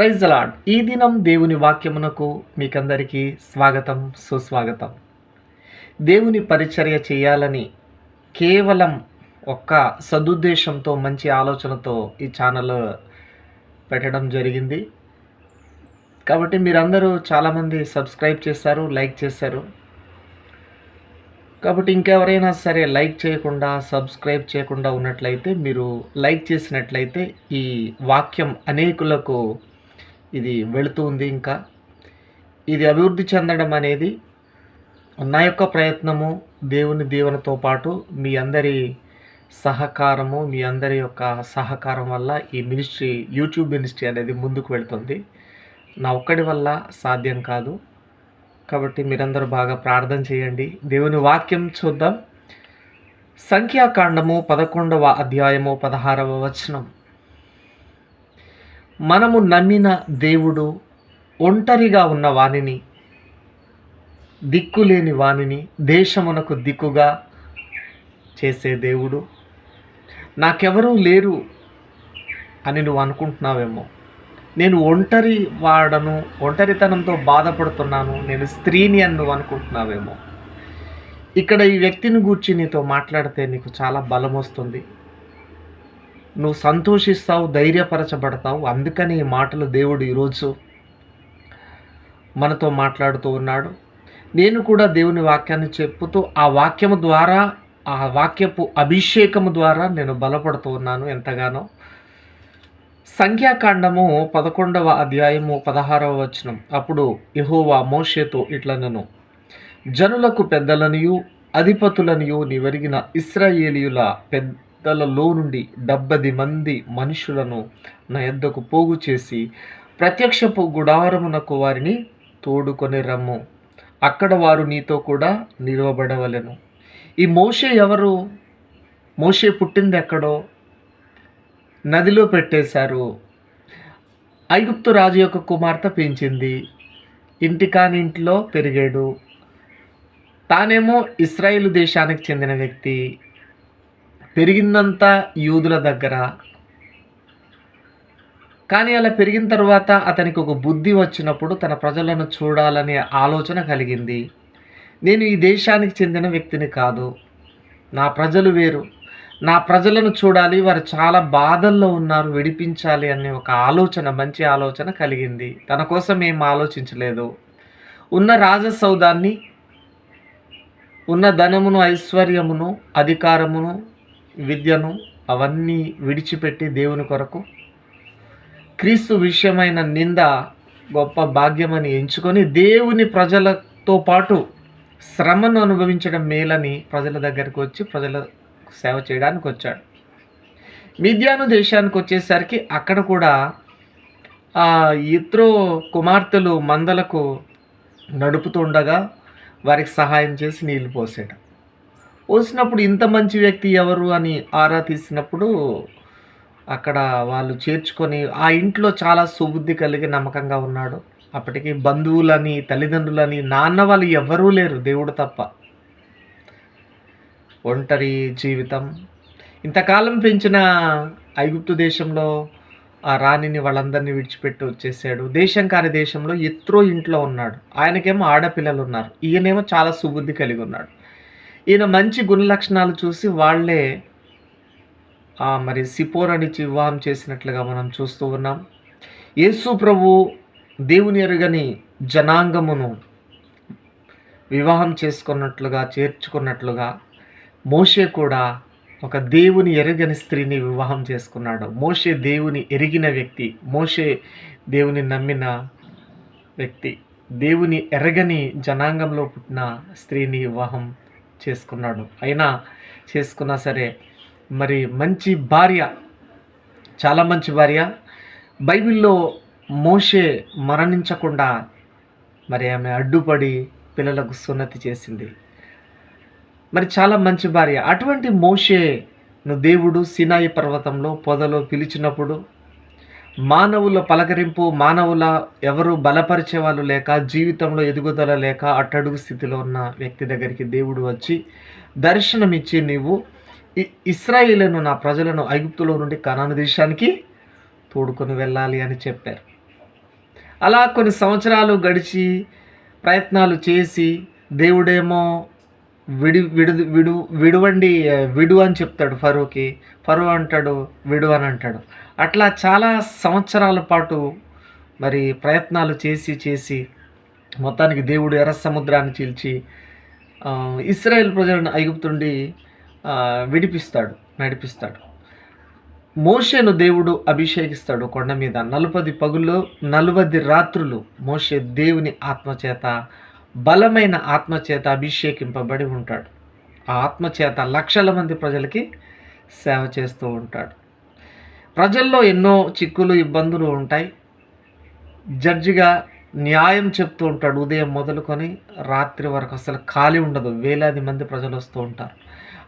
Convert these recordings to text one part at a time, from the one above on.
Praise అలాడ్ ఈ దినం దేవుని వాక్యమునకు మీకందరికీ స్వాగతం సుస్వాగతం. దేవుని పరిచర్య చేయాలని కేవలం ఒక్క సదుద్దేశంతో మంచి ఆలోచనతో ఈ ఛానల్ పెట్టడం జరిగింది. కాబట్టి మీరందరూ చాలామంది సబ్స్క్రైబ్ చేశారు లైక్ చేశారు. కాబట్టి ఇంకెవరైనా సరే లైక్ చేయకుండా సబ్స్క్రైబ్ చేయకుండా ఉన్నట్లయితే మీరు లైక్ చేసినట్లయితే ఈ వాక్యం అనేకులకు ఇది వెళుతూ ఉంది ఇంకా. ఇది అభివృద్ధి చెందడం అనేది నా యొక్క ప్రయత్నము దేవుని దీవెనతో పాటు మీ అందరి సహకారము మీ అందరి యొక్క సహకారం వల్ల ఈ మినిస్ట్రీ యూట్యూబ్ మినిస్ట్రీ అనేది ముందుకు వెళ్తుంది. నా ఒక్కడి వల్ల సాధ్యం కాదు. కాబట్టి మీరందరూ బాగా ప్రార్థన చేయండి. దేవుని వాక్యం చూద్దాం. సంఖ్యాకాండము పదకొండవ అధ్యాయము పదహారవ వచనం. మనము నమ్మిన దేవుడు ఒంటరిగా ఉన్న వానిని దిక్కులేని వానిని దేశమునకు దిక్కుగా చేసే దేవుడు. నాకెవరూ లేరు అని నువ్వు అనుకుంటున్నావేమో. నేను ఒంటరి వాడను ఒంటరితనంతో బాధపడుతున్నాను నేను స్త్రీని అని నువ్వు అనుకుంటున్నావేమో. ఇక్కడ ఈ వ్యక్తిని గూర్చి నీతో మాట్లాడితే నీకు చాలా బలం వస్తుంది నువ్వు సంతోషిస్తావు ధైర్యపరచబడతావు. అందుకని ఈ మాటలు దేవుడు ఈరోజు మనతో మాట్లాడుతూ ఉన్నాడు. నేను కూడా దేవుని వాక్యాన్ని చెప్పుతూ ఆ వాక్యము ద్వారా ఆ వాక్యపు అభిషేకము ద్వారా నేను బలపడుతూ ఉన్నాను ఎంతగానో. సంఖ్యాకాండము పదకొండవ అధ్యాయము పదహారవ వచనం. అప్పుడు యెహోవా మోషేతో ఇట్లనను జనులకు పెద్దలనియు అధిపతులనియు నివరిగిన ఇస్రాయేలీయుల పెద్దలలో నుండి డెబ్బది మంది మనుషులను నా యొద్దకు పోగు చేసి ప్రత్యక్షపు గుడారమునకు వారిని తోడుకొని రమ్ము అక్కడ వారు నీతో కూడా నిలవబడవలను. ఈ మోషే ఎవరు? మోషే పుట్టింది ఎక్కడో? నదిలో పెట్టేశారు. ఐగుప్తు రాజు యొక్క కుమార్తె పెంచింది. ఇంటి కాని ఇంట్లో పెరిగాడు. తానేమో ఇస్రాయేల్ దేశానికి చెందిన వ్యక్తి. పెరిగిందంతా యూదుల దగ్గర. కానీ అలా పెరిగిన తర్వాత అతనికి ఒక బుద్ధి వచ్చినప్పుడు తన ప్రజలను చూడాలనే ఆలోచన కలిగింది. నేను ఈ దేశానికి చెందిన వ్యక్తిని కాదు. నా ప్రజలు వేరు. నా ప్రజలను చూడాలి. వారు చాలా బాధల్లో ఉన్నారు. విడిపించాలి అనే ఒక ఆలోచన మంచి ఆలోచన కలిగింది. తన కోసం ఏం ఆలోచించలేదు. ఉన్న రాజసౌదాన్ని ఉన్న ధనమును ఐశ్వర్యమును అధికారమును విద్యను అవన్నీ విడిచిపెట్టి దేవుని కొరకు క్రీస్తు విషయమైన నింద గొప్ప భాగ్యమని ఎంచుకొని దేవుని ప్రజలతో పాటు శ్రమను అనుభవించడం మేలని ప్రజల దగ్గరికి వచ్చి ప్రజల సేవ చేయడానికి వచ్చాడు. మిద్యాను దేశానికి వచ్చేసరికి అక్కడ కూడా ఆ ఇత్రో కుమార్తెలు మందలకు నడుపుతుండగా వారికి సహాయం చేసి నీళ్ళు పోసాడు పోసినప్పుడు ఇంత మంచి వ్యక్తి ఎవరు అని ఆరా తీసినప్పుడు అక్కడ వాళ్ళు చేర్చుకొని ఆ ఇంట్లో చాలా సుబుద్ధి కలిగి నమ్మకంగా ఉన్నాడు. అప్పటికి బంధువులని తల్లిదండ్రులని నాన్న వాళ్ళు ఎవరూ లేరు దేవుడు తప్ప. ఒంటరి జీవితం. ఇంతకాలం పెంచిన ఐగుప్తు దేశంలో ఆ రాణిని వాళ్ళందరినీ విడిచిపెట్టి వచ్చేసాడు. దేశం కాని దేశంలో ఎత్రో ఇంట్లో ఉన్నాడు. ఆయనకేమో ఆడపిల్లలు ఉన్నారు. ఈయనేమో చాలా సుబుద్ధి కలిగి ఉన్నాడు. ఈయన మంచి గుణ లక్షణాలు చూసి వాళ్ళే మరి సిపోరనిచ్చి వివాహం చేసినట్లుగా మనం చూస్తూ ఉన్నాం. యేసు ప్రభు దేవుని ఎరుగని జనాంగమును వివాహం చేసుకున్నట్లుగా చేర్చుకున్నట్లుగా మోషే కూడా ఒక దేవుని ఎరగని స్త్రీని వివాహం చేసుకున్నాడు. మోషే దేవుని ఎరిగిన వ్యక్తి మోషే దేవుని నమ్మిన వ్యక్తి దేవుని ఎరగని జనాంగంలో పుట్టిన స్త్రీని వివాహం చేసుకున్నాడు. అయినా చేసుకున్నా సరే మరి మంచి భార్య చాలా మంచి భార్య. బైబిల్లో మోషే మరణించకుండా మరి ఆమె అడ్డుపడి పిల్లలకు సున్నతి చేసింది. మరి చాలా మంచి భార్య. అటువంటి మోషేను దేవుడు సినాయి పర్వతంలో పొదలో పిలిచినప్పుడు మానవుల పలకరింపు మానవుల ఎవరు బలపరిచే వాళ్ళు లేక జీవితంలో ఎదుగుదల లేక అట్టడుగు స్థితిలో ఉన్న వ్యక్తి దగ్గరికి దేవుడు వచ్చి దర్శనమిచ్చి నీవు ఇస్రాయిలను నా ప్రజలను ఐగుప్తులో నుండి కనాను దేశానికి తోడుకొని వెళ్ళాలి అని చెప్పారు. అలా కొన్ని సంవత్సరాలు గడిచి ప్రయత్నాలు చేసి దేవుడేమో విడి విడు విడు విడువండి విడు అని చెప్తాడు ఫరోకి. ఫరో అంటాడు విడు అని అంటాడు. అట్లా చాలా సంవత్సరాల పాటు మరి ప్రయత్నాలు చేసి చేసి మొత్తానికి దేవుడు ఎర్ర సముద్రాన్ని చీల్చి ఇస్రాయేల్ ప్రజలను ఐగుప్తుండి విడిపిస్తాడు నడిపిస్తాడు. మోషేను దేవుడు అభిషేకిస్తాడు కొండ మీద. నలుపది పగులు నలువది రాత్రులు మోషే దేవుని ఆత్మచేత బలమైన ఆత్మచేత అభిషేకింపబడి ఉంటాడు. ఆ ఆత్మచేత లక్షల మంది ప్రజలకి సేవ చేస్తూ ఉంటాడు. ప్రజల్లో ఎన్నో చిక్కులు ఇబ్బందులు ఉంటాయి. జడ్జిగా న్యాయం చెప్తూ ఉంటాడు. ఉదయం మొదలుకొని రాత్రి వరకు అసలు ఖాళీ ఉండదు. వేలాది మంది ప్రజలు వస్తూ ఉంటారు.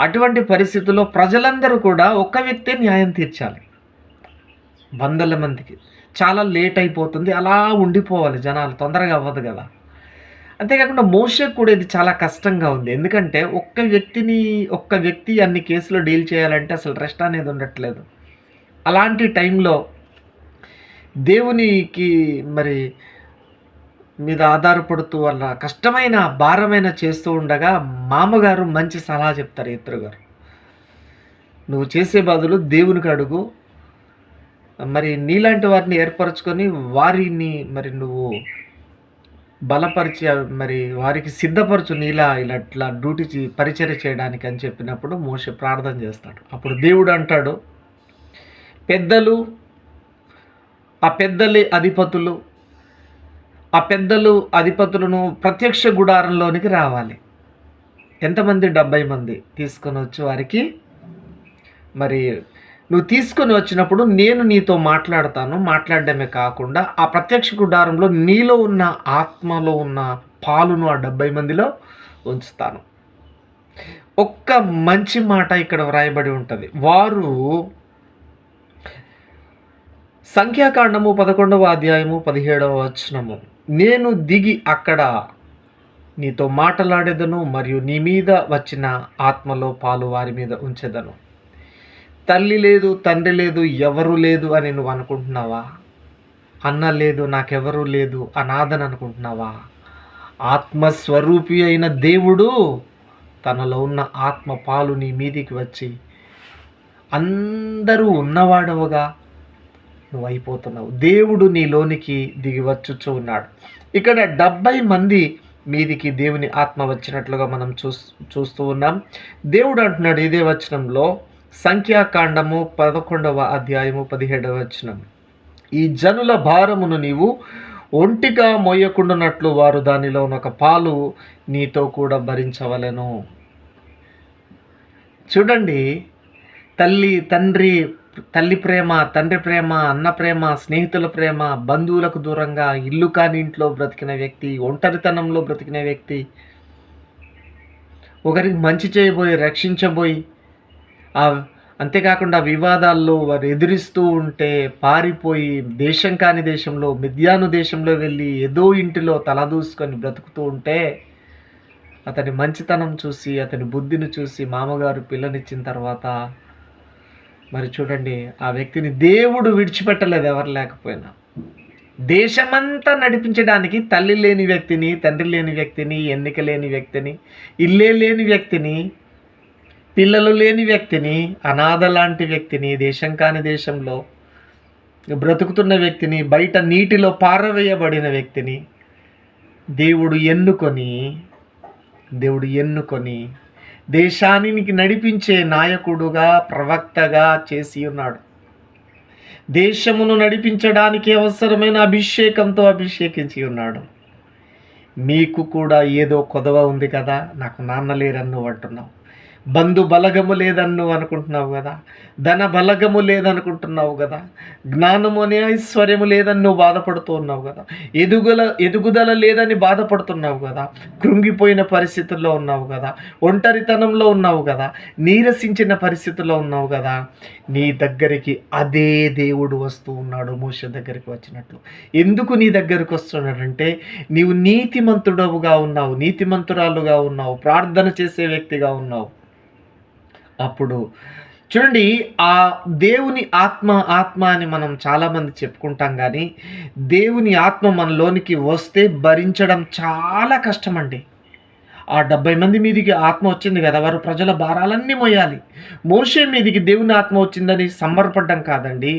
అటువంటి పరిస్థితుల్లో ప్రజలందరూ కూడా ఒక్క వ్యక్తే న్యాయం తీర్చాలి. వందల మందికి. చాలా లేట్ అయిపోతుంది. అలా ఉండిపోవాలి జనాలు. తొందరగా అవ్వదు కదా. అంతేకాకుండా మోషకు కూడా ఇది చాలా కష్టంగా ఉంది. ఎందుకంటే ఒక్క వ్యక్తిని ఒక్క వ్యక్తి అన్ని కేసులో డీల్ చేయాలంటే అసలు రెస్ట్ అనేది ఉండట్లేదు. అలాంటి టైంలో దేవునికి మరి మీద ఆధారపడుతూ వల్ల కష్టమైన భారమైన చేస్తూ ఉండగా మామగారు మంచి సలహా చెప్తారు ఇద్దరు గారు. నువ్వు చేసే బదులు దేవునికి అడుగు. మరి నీలాంటి వారిని ఏర్పరచుకొని వారిని మరి నువ్వు బలపరిచి మరి వారికి సిద్ధపరచు నీలా ఇలా ఇట్లా డ్యూటీ చే- పరిచర్య చేయడానికి అని చెప్పినప్పుడు మోసే ప్రార్థన చేస్తాడు. అప్పుడు దేవుడు అంటాడు పెద్దలు ఆ పెద్దలి అధిపతులు ఆ పెద్దలు అధిపతులను ప్రత్యక్ష గుడారంలోనికి రావాలి. ఎంతమంది? డెబ్బై మంది తీసుకొని వచ్చి వారికి. మరి నువ్వు తీసుకొని వచ్చినప్పుడు నేను నీతో మాట్లాడతాను. మాట్లాడడమే కాకుండా ఆ ప్రత్యక్ష గుడారంలో నీలో ఉన్న ఆత్మలో ఉన్న పాలును ఆ డెబ్బై మందిలో ఉంచుతాను. ఒక్క మంచి మాట ఇక్కడ వ్రాయబడి ఉంటుంది. వారు సంఖ్యాకాండము పదకొండవ అధ్యాయము పదిహేడవ వచనము. నేను దిగి అక్కడ నీతో మాట్లాడేదను మరియు నీ మీద వచ్చిన ఆత్మలో పాలు వారి మీద ఉంచెదను. తల్లి లేదు తండ్రి లేదు ఎవరు లేదు అని నువ్వు అనుకుంటున్నావా? అన్న లేదు నాకెవరు లేదు అనాథని అనుకుంటున్నావా? ఆత్మస్వరూపి అయిన దేవుడు తనలో ఉన్న ఆత్మ పాలు నీ మీదికి వచ్చి అందరూ ఉన్నవాడవుగా? నువ్వు అయిపోతున్నావు దేవుడు నీలోనికి దిగి వచ్చుచూ ఉన్నాడు. ఇక్కడ డెబ్బై మంది మీదికి దేవుని ఆత్మ వచ్చినట్లుగా మనం చూస్ చూస్తూ ఉన్నాం. దేవుడు అంటున్నాడు ఇదే వచనంలో సంఖ్యాకాండము పదకొండవ అధ్యాయము పదిహేడవ వచనం. ఈ జనుల భారమును నీవు ఒంటిగా మోయకుండానట్లు వారు దానిలో ఒక పాలు నీతో కూడా భరించవలెను. చూడండి తల్లి తండ్రి తల్లి ప్రేమ తండ్రి ప్రేమ అన్న ప్రేమ స్నేహితుల ప్రేమ బంధువులకు దూరంగా ఇల్లు కాని ఇంట్లో బ్రతికిన వ్యక్తి ఒంటరితనంలో బ్రతికిన వ్యక్తి ఒకరికి మంచి చేయబోయి రక్షించబోయి ఆ అంతేకాకుండా వివాదాల్లో వారు ఎదిరిస్తూ ఉంటే పారిపోయి దేశం కాని దేశంలో మిథ్యాను దేశంలో వెళ్ళి ఏదో ఇంటిలో తలదూసుకొని బ్రతుకుతూ ఉంటే అతని మంచితనం చూసి అతని బుద్ధిని చూసి మామగారు పిల్లనిచ్చిన తర్వాత మరి చూడండి ఆ వ్యక్తిని దేవుడు విడిచిపెట్టలేదు ఎవరు లేకపోయినా. దేశమంతా నడిపించడానికి తల్లి లేని వ్యక్తిని తండ్రి లేని వ్యక్తిని ఎన్నిక లేని వ్యక్తిని ఇల్లే లేని వ్యక్తిని పిల్లలు లేని వ్యక్తిని అనాథ లాంటి వ్యక్తిని దేశం కాని దేశంలో బ్రతుకుతున్న వ్యక్తిని బయట నీటిలో పారవేయబడిన వ్యక్తిని దేవుడు ఎన్నుకొని దేవుడు ఎన్నుకొని దేశానికి నడిపించే నాయకుడుగా ప్రవక్తగా చేసి ఉన్నాడు. దేశమును నడిపించడానికి అవసరమైన అభిషేకంతో అభిషేకించి ఉన్నాడు. మీకు కూడా ఏదో కొదవ ఉంది కదా నాకు నాన్న లేరన్ను అంటున్నావు. బంధు బలగము లేదని నువ్వు అనుకుంటున్నావు కదా. ధన బలగము లేదనుకుంటున్నావు కదా. జ్ఞానము అనే ఐశ్వర్యము లేదని నువ్వు బాధపడుతూ ఉన్నావు కదా. ఎదుగుల ఎదుగుదల లేదని బాధపడుతున్నావు కదా. కృంగిపోయిన పరిస్థితుల్లో ఉన్నావు కదా. ఒంటరితనంలో ఉన్నావు కదా. నీరసించిన పరిస్థితుల్లో ఉన్నావు కదా. నీ దగ్గరికి అదే దేవుడు వస్తూ ఉన్నాడు మోష దగ్గరికి వచ్చినట్లు. ఎందుకు నీ దగ్గరికి వస్తున్నాడంటే నీవు నీతిమంతుడవుగా ఉన్నావు నీతిమంతురాలుగా ఉన్నావు ప్రార్థన చేసే వ్యక్తిగా ఉన్నావు. అప్పుడు. చూడండి ఆ దేవుని ఆత్మ ఆత్మ అని మనం చాలామంది చెప్పుకుంటాం కానీ దేవుని ఆత్మ మనలోనికి వస్తే భరించడం చాలా కష్టమండి. ఆ డెబ్బై మంది మీదికి ఆత్మ వచ్చింది కదా వారు ప్రజల భారాలన్నీ మోయాలి. మోసే మీదికి దేవుని ఆత్మ వచ్చిందని సంబరపడ్డం కాదండి.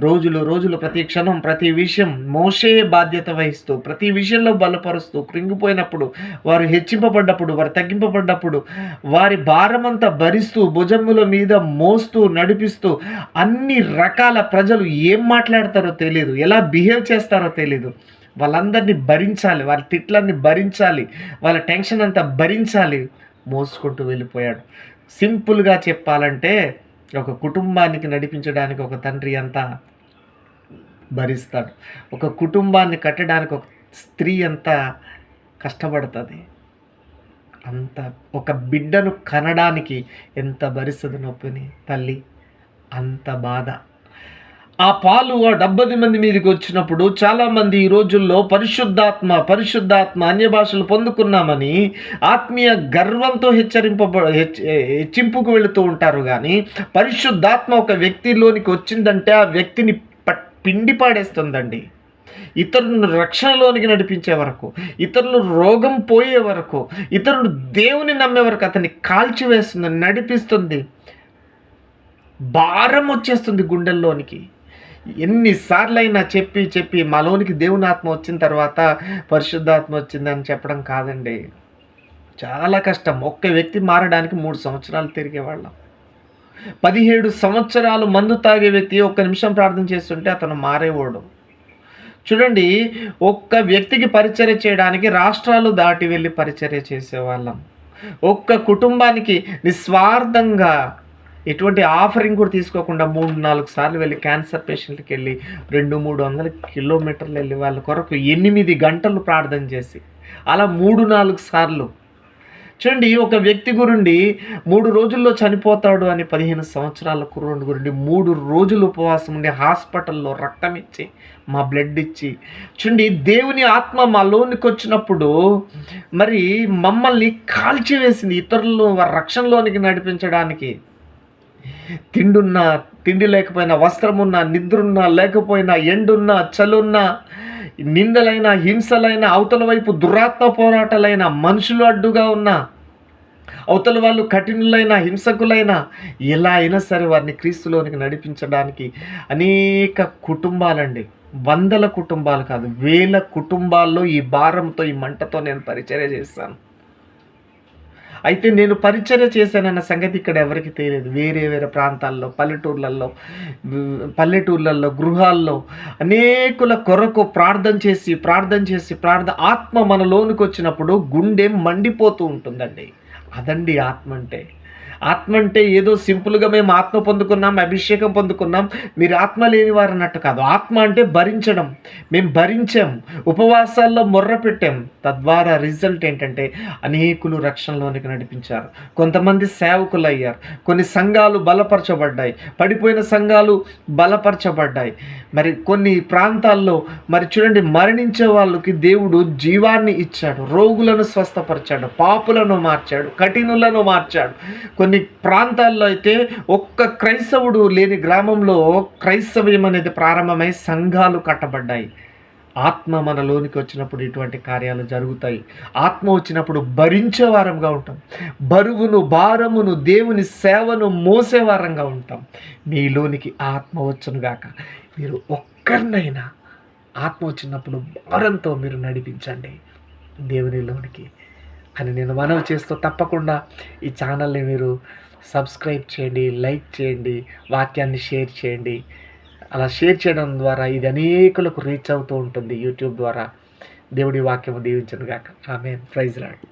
రోజులు రోజులు ప్రతి క్షణం ప్రతి విషయం మోసే బాధ్యత వహిస్తూ ప్రతి విషయంలో బలపరుస్తూ కృంగిపోయినప్పుడు వారు హెచ్చింపబడ్డప్పుడు వారు తగ్గింపబడ్డప్పుడు వారి భారమంతా భరిస్తూ భుజముల మీద మోస్తూ నడిపిస్తూ అన్ని రకాల ప్రజలు ఏం మాట్లాడతారో తెలియదు ఎలా బిహేవ్ చేస్తారో తెలీదు. వాళ్ళందరినీ భరించాలి వాళ్ళ తిట్లన్నీ భరించాలి వాళ్ళ టెన్షన్ అంతా భరించాలి మోసుకుంటూ వెళ్ళిపోయాడు. సింపుల్గా చెప్పాలంటే ఒక కుటుంబానికి నడిపించడానికి ఒక తండ్రి అంతా భరిస్తాడు. ఒక కుటుంబాన్ని కట్టడానికి ఒక స్త్రీ అంతా కష్టపడుతుంది. అంత ఒక బిడ్డను కనడానికి ఎంత భరిస్తుంది నొప్పిని తల్లి? అంత బాధ. ఆ పాలు ఆ డెబ్బది మంది మీదకి వచ్చినప్పుడు చాలామంది ఈ రోజుల్లో పరిశుద్ధాత్మ పరిశుద్ధాత్మ అన్య భాషలు పొందుకున్నామని ఆత్మీయ గర్వంతో హెచ్చరింపబ హెచ్చింపుకు వెళుతూ ఉంటారు కానీ పరిశుద్ధాత్మ ఒక వ్యక్తిలోనికి వచ్చిందంటే ఆ వ్యక్తిని పిండి పాడేస్తుందండి. ఇతరులను రక్షణలోనికి నడిపించే వరకు ఇతరులు రోగం పోయే వరకు ఇతరులు దేవుని నమ్మే వరకు అతన్ని కాల్చివేస్తుంది నడిపిస్తుంది. భారం వచ్చేస్తుంది గుండెల్లోనికి. ఎన్నిసార్లైనా చెప్పి చెప్పి మలోనికి దేవుని ఆత్మ వచ్చిన తర్వాత పరిశుద్ధాత్మ వచ్చిందని చెప్పడం కాదండి. చాలా కష్టం. ఒక్క వ్యక్తి మారడానికి మూడు సంవత్సరాలు తిరిగేవాళ్ళం. పదిహేడు సంవత్సరాలు మందు తాగే వ్యక్తి ఒక్క నిమిషం ప్రార్థన చేస్తుంటే అతను మారేవాడు. చూడండి ఒక్క వ్యక్తికి పరిచర్య చేయడానికి రాష్ట్రాలు దాటి వెళ్ళి పరిచర్య చేసేవాళ్ళం. ఒక్క కుటుంబానికి నిస్వార్థంగా ఎటువంటి ఆఫరింగ్ కూడా తీసుకోకుండా మూడు నాలుగు సార్లు వెళ్ళి క్యాన్సర్ పేషెంట్కి వెళ్ళి రెండు మూడు వందల కిలోమీటర్లు వెళ్ళి వాళ్ళ కొరకు ఎనిమిది గంటలు ప్రార్థన చేసి అలా మూడు నాలుగు సార్లు. చూడండి ఒక వ్యక్తి గురుండి మూడు రోజుల్లో చనిపోతాడు అని పదిహేను సంవత్సరాల కుర్రోడు గురుండి మూడు రోజులు ఉపవాసం ఉండి హాస్పిటల్లో రక్తం ఇచ్చి మా బ్లడ్ ఇచ్చి చూడండి దేవుని ఆత్మ మా లోనికి వచ్చినప్పుడు మరి మమ్మల్ని కాల్చివేసింది ఇతరులు రక్షణలోనికి నడిపించడానికి. తిండున్నా తిండి లేకపోయినా వస్త్రమున్నా నిద్రున్నా లేకపోయినా ఎండున్నా చలున్నా నిందలైన హింసలైన అవతల వైపు దురాత్మ పోరాటాలైన మనుషులు అడ్డుగా ఉన్న అవతల వాళ్ళు కఠినులైన హింసకులైన ఎలా అయినా సరే వారిని క్రీస్తులోనికి నడిపించడానికి అనేక కుటుంబాలండి. వందల కుటుంబాలు కాదు వేల కుటుంబాల్లో ఈ భారంతో ఈ మంటతో నేను పరిచర్య చేస్తాను అయితే నేను పరిచర్య చేశానన్న సంగతి ఇక్కడ ఎవరికి తెలియదు. వేరే వేరే ప్రాంతాల్లో పల్లెటూర్లలో పల్లెటూర్లలో గృహాల్లో అనేకుల కొరకు ప్రార్థన చేసి ప్రార్థన చేసి ప్రార్థన ఆత్మ మనలోనికి వచ్చినప్పుడు గుండె మండిపోతూ ఉంటుందండి. అదండి ఆత్మ అంటే. ఆత్మ అంటే ఏదో సింపుల్గా మేము ఆత్మ పొందుకున్నాం అభిషేకం పొందుకున్నాం. మీరు ఆత్మ లేని వారు అన్నట్టు కాదు. ఆత్మ అంటే భరించడం. మేము భరించాం. ఉపవాసాల్లో మొర్ర పెట్టాం. తద్వారా రిజల్ట్ ఏంటంటే అనేకులు రక్షణలోనికి నడిపించారు. కొంతమంది సేవకులు అయ్యారు కొన్ని సంఘాలు బలపరచబడ్డాయి. పడిపోయిన సంఘాలు బలపరచబడ్డాయి. మరి కొన్ని ప్రాంతాల్లో మరి చూడండి మరణించే వాళ్ళకి దేవుడు జీవాన్ని ఇచ్చాడు. రోగులను స్వస్థపరిచాడు. పాపులను మార్చాడు. కఠినులను మార్చాడు. కొన్ని కొన్ని ప్రాంతాల్లో అయితే ఒక్క క్రైస్తవుడు లేని గ్రామంలో క్రైస్తవ్యం అనేది ప్రారంభమై సంఘాలు కట్టబడ్డాయి. ఆత్మ మనలోనికి వచ్చినప్పుడు ఇటువంటి కార్యాలు జరుగుతాయి. ఆత్మ వచ్చినప్పుడు భరించేవారంగా ఉంటాం. బరువును భారమును దేవుని సేవను మోసేవారంగా ఉంటాం. మీలోనికి ఆత్మ వచ్చునుగాక మీరు ఒక్కరినైనా ఆత్మ వచ్చినప్పుడు భారంతో మీరు నడిపించండి. దేవునిలోనికి అని నేను మనవి చేస్తూ తప్పకుండా ఈ ఛానల్ని మీరు సబ్స్క్రైబ్ చేయండి లైక్ చేయండి వాక్యాన్ని షేర్ చేయండి. అలా షేర్ చేయడం ద్వారా ఇది అనేకులకు రీచ్ అవుతూ ఉంటుంది యూట్యూబ్ ద్వారా. దేవుడి వాక్యము దీవించను గాక ఆమె ప్రైజ్ రాడు